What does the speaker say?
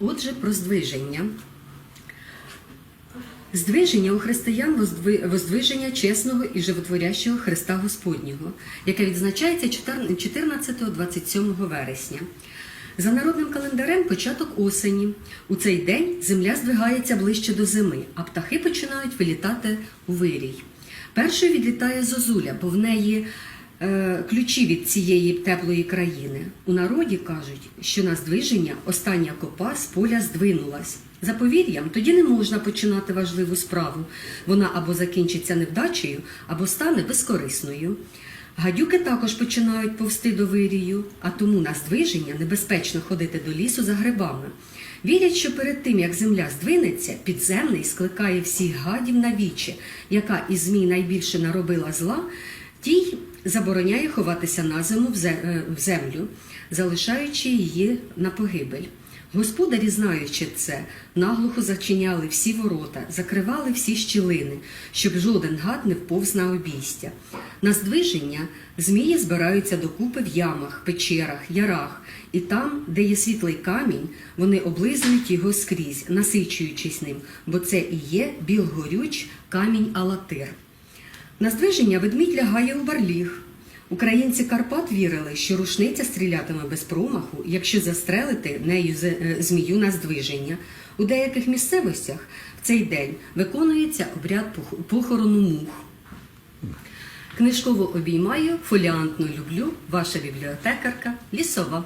Отже, про здвиження. Здвиження у християн воздвиження чесного і животворящого Христа Господнього, яке відзначається 14-27 вересня. За народним календарем початок осені. У цей день земля здвигається ближче до зими, а птахи починають вилітати у вирій. Першою відлітає зозуля, бо в неї ключі від цієї теплої країни. У народі кажуть, що на здвиження остання копа з поля здвинулась. За повір'ям, тоді не можна починати важливу справу. Вона або закінчиться невдачею, або стане безкорисною. Гадюки також починають повсти до вирію, а тому на здвиження небезпечно ходити до лісу за грибами. Вірять, що перед тим, як земля здвинеться, підземний скликає всіх гадів на вічі, яка із змій найбільше наробила зла, тій забороняє ховатися на зиму в е, в землю, залишаючи її на погибель. Господарі, знаючи це, наглухо зачиняли всі ворота, закривали всі щілини, щоб жоден гад не вповз на обійстя. На здвиження змії збираються докупи в ямах, печерах, ярах, і там, де є світлий камінь, вони облизують його скрізь, насичуючись ним, бо це і є білгорюч камінь Алатир. На здвиження ведмідь лягає у барліг. Українці Карпат вірили, що рушниця стрілятиме без промаху, якщо застрелити нею е, змію на здвиження. У деяких місцевостях в цей день виконується обряд похорону мух. Книжково обіймаю, фоліантно люблю, ваша бібліотекарка Лісова.